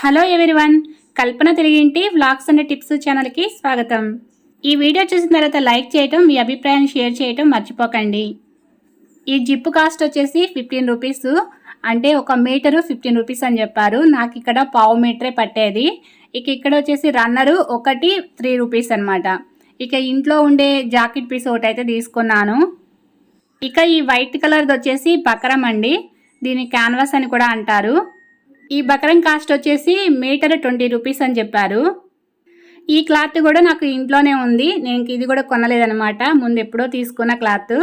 Hello everyone. కల్పన తెలుగింటి vlogs and tips ఛానల్కి స్వాగతం. ఈ వీడియో చూసిన తర్వాత లైక్ చేయటం మీ అభిప్రాయాన్ని షేర్ చేయటం మర్చిపోకండి. ఈ జిప్ కాస్ట్ వచ్చేసి ఫిఫ్టీన్ రూపీస్. అంటే ఒక మీటరు ఫిఫ్టీన్ రూపీస్ అని చెప్పారు. నాకు ఇక్కడ పావు మీటరే పట్టేది. ఇక ఇక్కడ వచ్చేసి రన్నరు ఒకటి త్రీ రూపీస్ అనమాట ఇక ఇంట్లో ఉండే జాకెట్ పీస్ ఒకటి అయితే తీసుకున్నాను. ఇక ఈ వైట్ కలర్ది వచ్చేసి బకరం అండి. దీని క్యాన్వాస్ అని కూడా అంటారు. ఈ బకరం కాస్ట్ వచ్చేసి మీటర్ ట్వంటీ రూపీస్ అని చెప్పారు. ఈ క్లాత్ కూడా నాకు ఇంట్లోనే ఉంది. నేను ఇది కూడా కొనలేదనమాట ముందు ఎప్పుడో తీసుకున్న క్లాత్.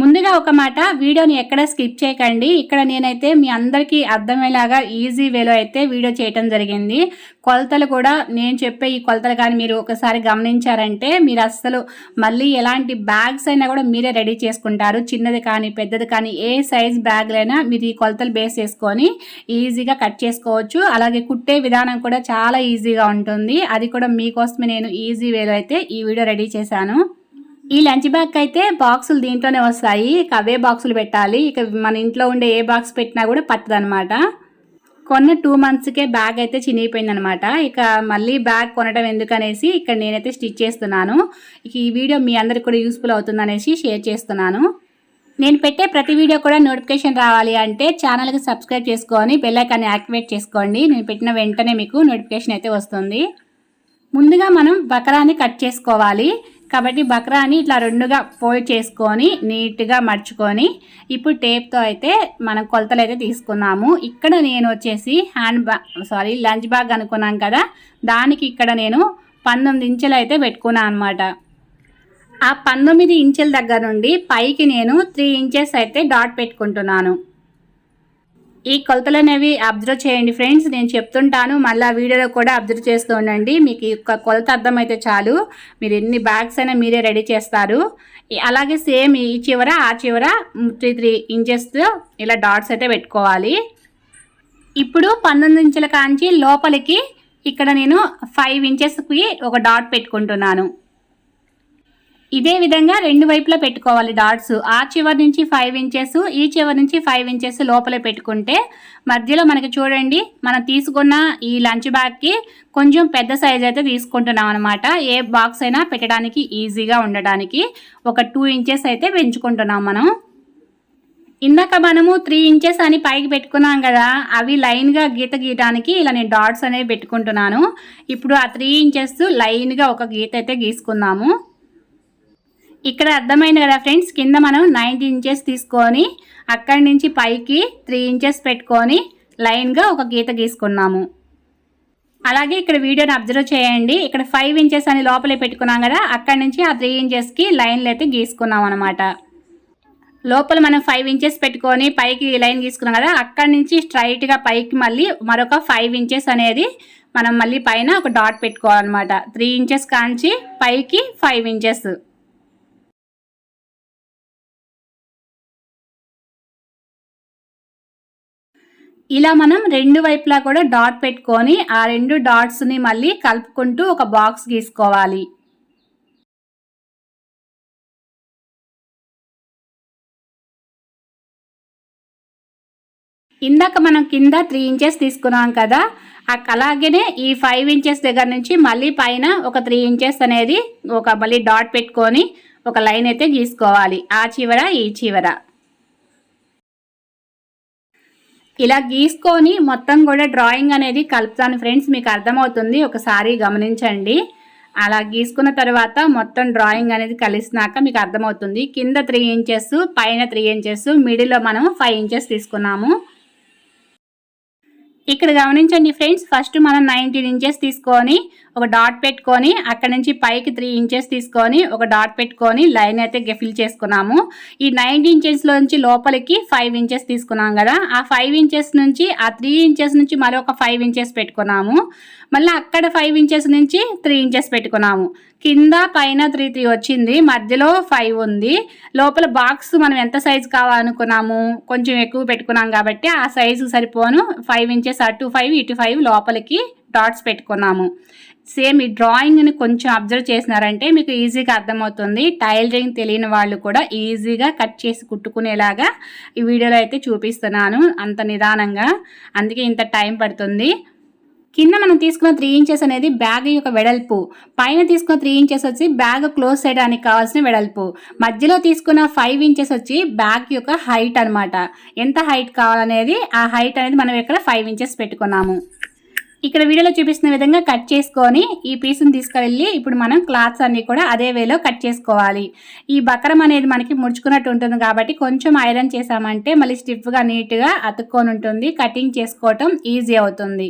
ముందుగా ఒక మాట వీడియోని ఎక్కడ స్కిప్ చేయకండి. ఇక్కడ నేనైతే మీ అందరికీ అర్థమయ్యేలాగా ఈజీ వేలో అయితే వీడియో చేయటం జరిగింది. కొలతలు కూడా నేను చెప్పే ఈ కొలతలు కానీ మీరు ఒకసారి గమనించారంటే మీరు అస్సలు మళ్ళీ ఎలాంటి బ్యాగ్స్ అయినా కూడా మీరే రెడీ చేసుకుంటారు. చిన్నది కానీ పెద్దది కానీ ఏ సైజ్ బ్యాగ్లైనా మీరు ఈ కొలతలు బేస్ చేసుకొని ఈజీగా కట్ చేసుకోవచ్చు. అలాగే కుట్టే విధానం కూడా చాలా ఈజీగా ఉంటుంది. అది కూడా మీకోసమే నేను ఈజీ వేలో అయితే ఈ వీడియో రెడీ చేశాను. ఈ లంచ్ బ్యాగ్ అయితే బాక్సులు దీంట్లోనే వస్తాయి. ఇక అవే బాక్సులు పెట్టాలి. ఇక మన ఇంట్లో ఉండే ఏ బాక్స్ పెట్టినా కూడా పట్టదనమాట కొన్న టూ మంత్స్కే బ్యాగ్ అయితే చినిగిపోయింది అనమాట ఇక మళ్ళీ బ్యాగ్ కొనడం ఎందుకనేసి ఇక్కడ నేనైతే స్టిచ్ చేస్తున్నాను. ఇక ఈ వీడియో మీ అందరికి కూడా యూస్ఫుల్ అవుతుందనేసి షేర్ చేస్తున్నాను. నేను పెట్టే ప్రతి వీడియో కూడా నోటిఫికేషన్ రావాలి అంటే ఛానల్కి సబ్స్క్రైబ్ చేసుకొని బెల్లైకాన్ని యాక్టివేట్ చేసుకోండి. నేను పెట్టిన వెంటనే మీకు నోటిఫికేషన్ అయితే వస్తుంది. ముందుగా మనం బకరాన్ని కట్ చేసుకోవాలి. కాబట్టి బక్రాని ఇట్లా రెండుగా ఫోల్డ్ చేసుకొని నీట్గా మర్చుకొని ఇప్పుడు టేప్తో అయితే మనం కొలతలు అయితే తీసుకున్నాము. ఇక్కడ నేను వచ్చేసి hand bag sorry lunch bag అనుకున్నాం కదా. దానికి ఇక్కడ నేను పంతొమ్మిది ఇంచులు అయితే పెట్టుకున్నాను అనమాట ఆ పంతొమ్మిది ఇంచుల దగ్గర నుండి పైకి నేను త్రీ ఇంచెస్ అయితే డాట్ పెట్టుకుంటున్నాను. ఈ కొలతలు అనేవి అబ్జర్వ్ చేయండి ఫ్రెండ్స్. నేను చెప్తుంటాను మళ్ళీ వీడియోలో కూడా అబ్జర్వ్ చేస్తూ ఉండండి. మీకు ఈ కొలత అర్థమైతే చాలు. మీరు ఎన్ని బ్యాగ్స్ అయినా మీరే రెడీ చేస్తారు. అలాగే సేమ్ ఈ చివర ఆ చివర త్రీ త్రీ ఇంచెస్తో ఇలా డాట్స్ అయితే పెట్టుకోవాలి. ఇప్పుడు పంతొమ్మిది ఇంచుల కాంచి లోపలికి ఇక్కడ నేను ఫైవ్ ఇంచెస్కి ఒక డాట్ పెట్టుకుంటున్నాను. ఇదే విధంగా రెండు వైపులా పెట్టుకోవాలి డాట్స్. ఆ చివరి నుంచి ఫైవ్ ఇంచెస్ ఈ చివరి నుంచి ఫైవ్ ఇంచెస్ లోపల పెట్టుకుంటే మధ్యలో మనకి చూడండి మనం తీసుకున్న ఈ లంచ్ బ్యాగ్కి కొంచెం పెద్ద సైజ్ అయితే తీసుకుంటున్నాం అనమాట ఏ బాక్స్ అయినా పెట్టడానికి ఈజీగా ఉండడానికి ఒక టూ ఇంచెస్ అయితే పెంచుకుంటున్నాం మనం. ఇందాక మనము త్రీ ఇంచెస్ అని పైకి పెట్టుకున్నాం కదా అవి లైన్గా గీత గీయడానికి ఇలా నేను డాట్స్ అనేవి పెట్టుకుంటున్నాను. ఇప్పుడు ఆ త్రీ ఇంచెస్ లైన్గా ఒక గీత అయితే గీసుకుందాము. ఇక్కడ అర్థమైంది కదా ఫ్రెండ్స్ కింద మనం నైన్టీ ఇంచెస్ తీసుకొని అక్కడి నుంచి పైకి త్రీ ఇంచెస్ పెట్టుకొని లైన్గా ఒక గీత గీసుకున్నాము. అలాగే ఇక్కడ వీడియోని అబ్జర్వ్ చేయండి. ఇక్కడ ఫైవ్ ఇంచెస్ అని లోపలే పెట్టుకున్నాం కదా అక్కడి నుంచి ఆ త్రీ ఇంచెస్కి లైన్లు అయితే గీసుకున్నాం అనమాట లోపల మనం ఫైవ్ ఇంచెస్ పెట్టుకొని పైకి లైన్ గీసుకున్నాం కదా అక్కడి నుంచి స్ట్రైట్గా పైకి మళ్ళీ మరొక ఫైవ్ ఇంచెస్ అనేది మనం మళ్ళీ పైన ఒక డాట్ పెట్టుకోవాలన్నమాట. త్రీ ఇంచెస్ కాంచి పైకి ఫైవ్ ఇంచెస్. ఇలా మనం రెండు వైపులా కూడా డాట్ పెట్టుకొని ఆ రెండు డాట్స్ని మళ్ళీ కలుపుకుంటూ ఒక బాక్స్ గీసుకోవాలి. ఇందాక మనం కింద త్రీ ఇంచెస్ తీసుకున్నాం కదా అలాగనే ఈ ఫైవ్ ఇంచెస్ దగ్గర నుంచి మళ్ళీ పైన ఒక త్రీ ఇంచెస్ అనేది ఒక మళ్ళీ డాట్ పెట్టుకొని ఒక లైన్ అయితే గీసుకోవాలి. ఆ చివర ఈ చివర. ఇలా గీసుకొని మొత్తం కూడా డ్రాయింగ్ అనేది కలుపుతాను ఫ్రెండ్స్ మీకు అర్థమవుతుంది. ఒకసారి గమనించండి. అలా గీసుకున్న తర్వాత మొత్తం డ్రాయింగ్ అనేది కలిసినాక మీకు అర్థమవుతుంది. కింద త్రీ ఇంచెస్ పైన త్రీ ఇంచెస్ మిడిల్లో మనం ఫైవ్ ఇంచెస్ తీసుకున్నాము. ఇక్కడ గమనించండి ఫ్రెండ్స్ ఫస్ట్ మనం నైన్టీన్ ఇంచెస్ తీసుకొని ఒక డాట్ పెట్టుకొని అక్కడ నుంచి పైకి త్రీ ఇంచెస్ తీసుకొని ఒక డాట్ పెట్టుకొని లైన్ అయితే ఫిల్ చేసుకున్నాము. ఈ నైన్ ఇంచెస్లో నుంచి లోపలికి ఫైవ్ ఇంచెస్ తీసుకున్నాం కదా. ఆ ఫైవ్ ఇంచెస్ నుంచి ఆ త్రీ ఇంచెస్ నుంచి మరొక ఫైవ్ ఇంచెస్ పెట్టుకున్నాము. మళ్ళీ అక్కడ ఫైవ్ ఇంచెస్ నుంచి త్రీ ఇంచెస్ పెట్టుకున్నాము. కింద పైన త్రీ త్రీ వచ్చింది. మధ్యలో ఫైవ్ ఉంది. లోపల బాక్స్ మనం ఎంత సైజు కావాలనుకున్నాము? కొంచెం ఎక్కువ పెట్టుకున్నాం కాబట్టి ఆ సైజు సరిపోను. ఫైవ్ ఇంచెస్ అటు ఫైవ్ ఇటు ఫైవ్ లోపలికి డాట్స్ పెట్టుకున్నాము. సేమ్ ఈ డ్రాయింగ్ని కొంచెం అబ్జర్వ్ చేసినారంటే మీకు ఈజీగా అర్థమవుతుంది. టైలరింగ్ తెలియని వాళ్ళు కూడా ఈజీగా కట్ చేసి కుట్టుకునేలాగా ఈ వీడియోలో అయితే చూపిస్తున్నాను అంత నిదానంగా. అందుకే ఇంత టైం పడుతుంది. కింద మనం తీసుకున్న త్రీ ఇంచెస్ అనేది బ్యాగ్ యొక్క వెడల్పు. పైన తీసుకున్న త్రీ ఇంచెస్ వచ్చి బ్యాగ్ క్లోజ్ చేయడానికి కావాల్సిన వెడల్పు. మధ్యలో తీసుకున్న ఫైవ్ ఇంచెస్ వచ్చి బ్యాగ్ యొక్క హైట్ అనమాట ఎంత హైట్ కావాలనేది ఆ హైట్ అనేది మనం ఇక్కడ ఫైవ్ ఇంచెస్ పెట్టుకున్నాము. ఇక్కడ వీడియోలో చూపిస్తున్న విధంగా కట్ చేసుకొని ఈ పీస్ని తీసుకువెళ్ళి ఇప్పుడు మనం క్లాత్స్ అన్నీ కూడా అదే వేలో కట్ చేసుకోవాలి. ఈ బకరం అనేది మనకి ముడుచుకున్నట్టు ఉంటుంది కాబట్టి కొంచెం ఐరన్ చేసామంటే మళ్ళీ స్టిఫ్గా నీట్గా అతుక్కొని ఉంటుంది. కటింగ్ చేసుకోవటం ఈజీ అవుతుంది.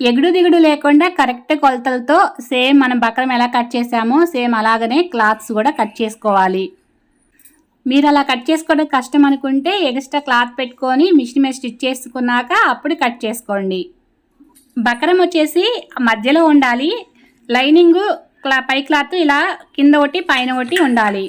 ఎగుడు దిగుడు లేకుండా కరెక్ట్ కొలతలతో సేమ్ మనం బకరం ఎలా కట్ చేసామో సేమ్ అలాగనే క్లాత్స్ కూడా కట్ చేసుకోవాలి. మీరు అలా కట్ చేసుకోవడం కష్టం అనుకుంటే ఎక్స్ట్రా క్లాత్ పెట్టుకొని మిషన్ మీద స్టిచ్ చేసుకున్నాక అప్పుడు కట్ చేసుకోండి. బకరం వచ్చేసి మధ్యలో ఉండాలి. లైనింగ్ క్లా పై క్లాత్ ఇలా కింద ఒకటి పైన ఒకటి ఉండాలి.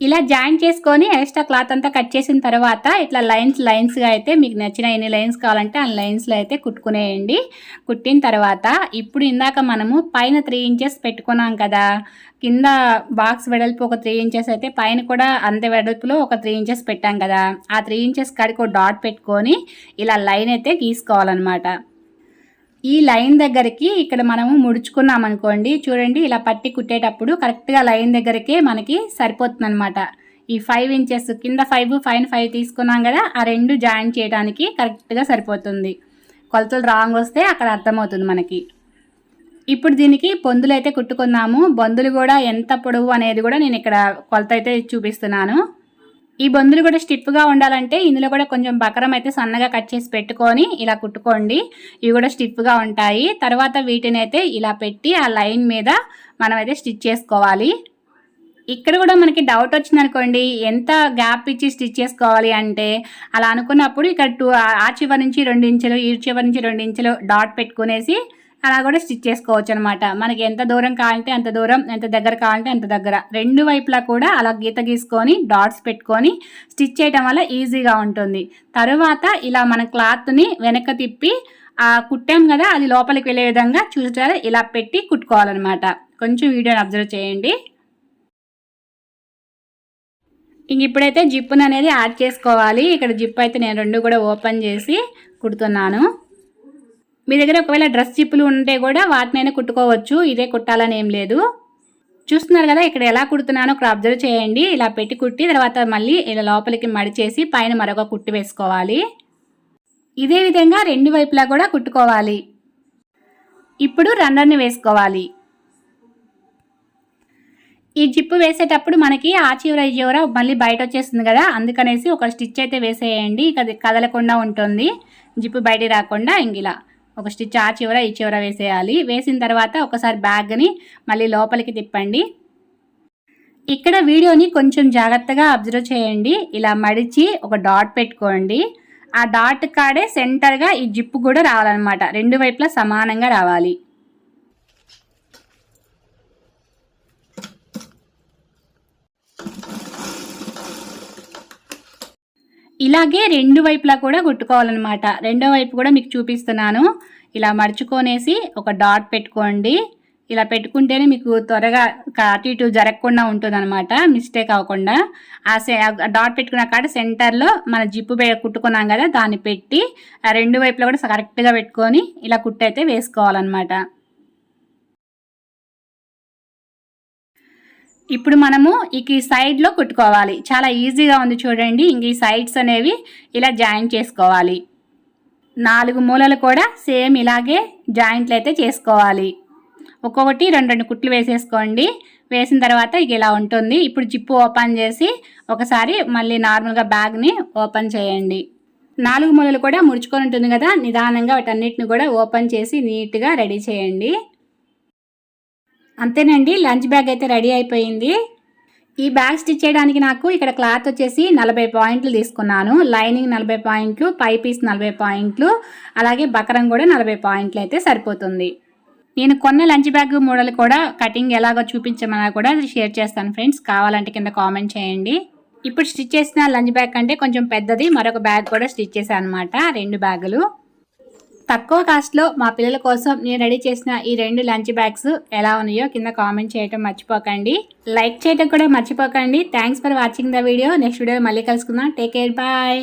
ఇలా జాయిన్ చేసుకొని ఎక్స్ట్రా క్లాత్ అంతా కట్ చేసిన తర్వాత ఇట్లా లైన్స్ లైన్స్గా అయితే మీకు నచ్చిన ఎన్ని లైన్స్ కావాలంటే ఆ లైన్స్లో అయితే కుట్టుకునేయండి. కుట్టిన తర్వాత ఇప్పుడు ఇందాక మనము పైన త్రీ ఇంచెస్ పెట్టుకున్నాం కదా కింద బాక్స్ వెడల్పు ఒక త్రీ ఇంచెస్ అయితే పైన కూడా అంతే వెడల్పులో ఒక త్రీ ఇంచెస్ పెట్టాం కదా ఆ త్రీ ఇంచెస్ కాడికి ఒక డాట్ పెట్టుకొని ఇలా లైన్ అయితే గీసుకోవాలన్నమాట. ఈ లైన్ దగ్గరికి ఇక్కడ మనము ముడుచుకున్నాం అనుకోండి. చూడండి ఇలా పట్టి కుట్టేటప్పుడు కరెక్ట్గా లైన్ దగ్గరికే మనకి సరిపోతుంది అనమాట ఈ ఫైవ్ ఇంచెస్ కింద ఫైవ్ ఫైన్ ఫైవ్ తీసుకున్నాం కదా ఆ రెండు జాయిన్ చేయడానికి కరెక్ట్గా సరిపోతుంది. కొలతలు రాంగ్ వస్తే అక్కడ అర్థమవుతుంది మనకి. ఇప్పుడు దీనికి పొందులు అయితే కుట్టుకున్నాము. బొందులు కూడా ఎంత పొడవు అనేది కూడా నేను ఇక్కడ కొలత అయితే చూపిస్తున్నాను. ఈ బొందులు కూడా స్టిఫ్గా ఉండాలంటే ఇందులో కూడా కొంచెం బకరం అయితే సన్నగా కట్ చేసి పెట్టుకొని ఇలా కుట్టుకోండి. ఇవి కూడా స్టిఫ్గా ఉంటాయి. తర్వాత వీటిని అయితే ఇలా పెట్టి ఆ లైన్ మీద మనం అయితే స్టిచ్ చేసుకోవాలి. ఇక్కడ కూడా మనకి డౌట్ వచ్చింది అనుకోండి ఎంత గ్యాప్ ఇచ్చి స్టిచ్ చేసుకోవాలి అంటే? అలా అనుకున్నప్పుడు ఇక్కడ టూ ఆ చివరి నుంచి రెండు ఇంచులు ఈ చివరి నుంచి రెండు ఇంచులు డాట్ పెట్టుకునేసి అలా కూడా స్టిచ్ చేసుకోవచ్చు అనమాట మనకి ఎంత దూరం కావాలంటే అంత దూరం ఎంత దగ్గర కావాలంటే అంత దగ్గర. రెండు వైపులా కూడా అలా గీత గీసుకొని డాట్స్ పెట్టుకొని స్టిచ్ చేయడం వల్ల ఈజీగా ఉంటుంది. తరువాత ఇలా మన క్లాత్ని వెనక తిప్పి ఆ కుట్టాం కదా అది లోపలికి వెళ్ళే విధంగా చూసారా ఇలా పెట్టి కుట్టుకోవాలన్నమాట. కొంచెం వీడియోని అబ్జర్వ్ చేయండి. ఇంక ఇప్పుడైతే జిప్పును అనేది యాడ్ చేసుకోవాలి. ఇక్కడ జిప్ అయితే నేను రెండు కూడా ఓపెన్ చేసి కుడుతున్నాను. మీ దగ్గర ఒకవేళ డ్రెస్ జిప్పులు ఉంటే కూడా వాటినైనా కుట్టుకోవచ్చు. ఇదే కుట్టాలని ఏం లేదు. చూస్తున్నారు కదా ఇక్కడ ఎలా కుడుతున్నానో ఒకరు అబ్జర్వ్ చేయండి. ఇలా పెట్టి కుట్టి తర్వాత మళ్ళీ ఇలా లోపలికి మడిచేసి పైన మరొక కుట్టి వేసుకోవాలి. ఇదే విధంగా రెండు వైపులా కూడా కుట్టుకోవాలి. ఇప్పుడు రన్నర్ని వేసుకోవాలి. ఈ జిప్పు వేసేటప్పుడు మనకి ఆ చివర ఈ చివర మళ్ళీ బయట వచ్చేస్తుంది కదా అందుకనేసి ఒక స్టిచ్ అయితే వేసేయండి. ఇక కదలకుండా ఉంటుంది. జిప్పు బయట రాకుండా ఇంగిలా ఒక స్టిచ్ ఆ చివర ఈ చివర వేసేయాలి. వేసిన తర్వాత ఒకసారి బ్యాగ్ని మళ్ళీ లోపలికి తిప్పండి. ఇక్కడ వీడియోని కొంచెం జాగ్రత్తగా అబ్జర్వ్ చేయండి. ఇలా మడిచి ఒక డాట్ పెట్టుకోండి. ఆ డాట్ కాడే సెంటర్గా ఈ జిప్పు కూడా రావాలన్నమాట. రెండు వైపులా సమానంగా రావాలి. ఇలాగే రెండు వైపులా కూడా కుట్టుకోవాలన్నమాట. రెండో వైపు కూడా మీకు చూపిస్తున్నాను. ఇలా మడుచుకొనేసి ఒక డాట్ పెట్టుకోండి. ఇలా పెట్టుకుంటేనే మీకు త్వరగా అటు ఇటు జరగకుండా ఉంటుంది అనమాట మిస్టేక్ అవ్వకుండా. ఆ డాట్ పెట్టుకున్న కాడ సెంటర్లో మన జిప్పు కుట్టుకున్నాం కదా దాన్ని పెట్టి ఆ రెండు వైపులా కూడా కరెక్ట్గా పెట్టుకొని ఇలా కుట్టయితే వేసుకోవాలన్నమాట. ఇప్పుడు మనము ఇక ఈ సైడ్లో కుట్టుకోవాలి. చాలా ఈజీగా ఉంది చూడండి. ఇంక ఈ సైడ్స్ అనేవి ఇలా జాయింట్ చేసుకోవాలి. నాలుగు మూలలు కూడా సేమ్ ఇలాగే జాయింట్లు అయితే చేసుకోవాలి. ఒక్కొక్కటి రెండు రెండు కుట్లు వేసేసుకోండి. వేసిన తర్వాత ఇక ఇలా ఉంటుంది. ఇప్పుడు జిప్పు ఓపెన్ చేసి ఒకసారి మళ్ళీ నార్మల్గా బ్యాగ్ని ఓపెన్ చేయండి. నాలుగు మూలలు కూడా ముడుచుకొని ఉంటుంది కదా నిదానంగా వాటన్నిటిని కూడా ఓపెన్ చేసి నీట్గా రెడీ చేయండి. అంతేనండి లంచ్ బ్యాగ్ అయితే రెడీ అయిపోయింది. ఈ బ్యాగ్ స్టిచ్ చేయడానికి నాకు ఇక్కడ క్లాత్ వచ్చేసి నలభై పాయింట్లు తీసుకున్నాను. లైనింగ్ నలభై పాయింట్లు పై పీస్ నలభై పాయింట్లు అలాగే బకరం కూడా నలభై పాయింట్లు అయితే సరిపోతుంది. నేను కొన్న లంచ్ బ్యాగ్ మోడల్ కూడా కటింగ్ ఎలాగో చూపించమన్నా కూడా షేర్ చేస్తాను ఫ్రెండ్స్. కావాలంటే కింద కామెంట్ చేయండి. ఇప్పుడు స్టిచ్ చేసిన లంచ్ బ్యాగ్ కంటే కొంచెం పెద్దది. మరొక బ్యాగ్ కూడా స్టిచ్ చేశాను అనమాట రెండు బ్యాగులు. తక్కువ కాస్ట్లో మా పిల్లల కోసం నేను రెడీ చేసిన ఈ రెండు లంచ్ బ్యాగ్స్ ఎలా ఉన్నాయో కింద కామెంట్ చేయటం మర్చిపోకండి. లైక్ చేయటం కూడా మర్చిపోకండి. Thanks for watching the video next video మళ్ళీ కలుసుకుందాం. Take care bye